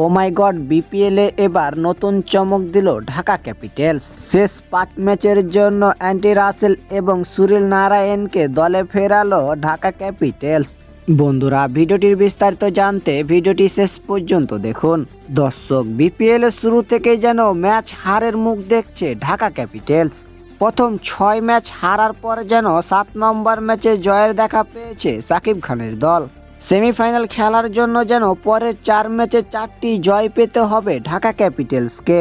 ও মাই god বিপিএলে এবার নতুন চমক দিল ঢাকা ক্যাপিটালস। শেষ পাঁচ ম্যাচের জন্য অ্যান্টি রাসেল এবং সুনীল নারায়ণকে দলে ফেরালো ঢাকা ক্যাপিটালস। বন্ধুরা, ভিডিওটির বিস্তারিত জানতে ভিডিওটি শেষ পর্যন্ত দেখুন। দর্শক বিপিএল শুরু থেকে যেন ম্যাচ হারের মুখ দেখছে ঢাকা ক্যাপিটালস। প্রথম ছয় ম্যাচ হারার পর যেন সাত নম্বর ম্যাচে জয়ের দেখা পেয়েছে সাকিব খানের দল। সেমিফাইনাল খেলার জন্য যেন পরের চার ম্যাচে চারটি জয় পেতে হবে ঢাকা ক্যাপিটালসকে।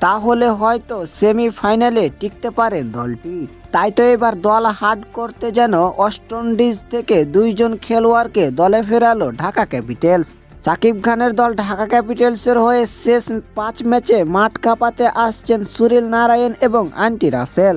তাহলে হয়তো সেমিফাইনালে টিকতে পারে দলটি। তাই তো এবার দল হার্ড করতে যেন অস্টন্ডিজ থেকে দুইজন খেলোয়াড়কে দলে ফেরালো ঢাকা ক্যাপিটালস। সাকিব খানের দল ঢাকা ক্যাপিটালসের হয়ে শেষ পাঁচ ম্যাচে মাঠ কাঁপাতে আসছেন সুনীল নারায়ণ এবং আন্টি রাসেল।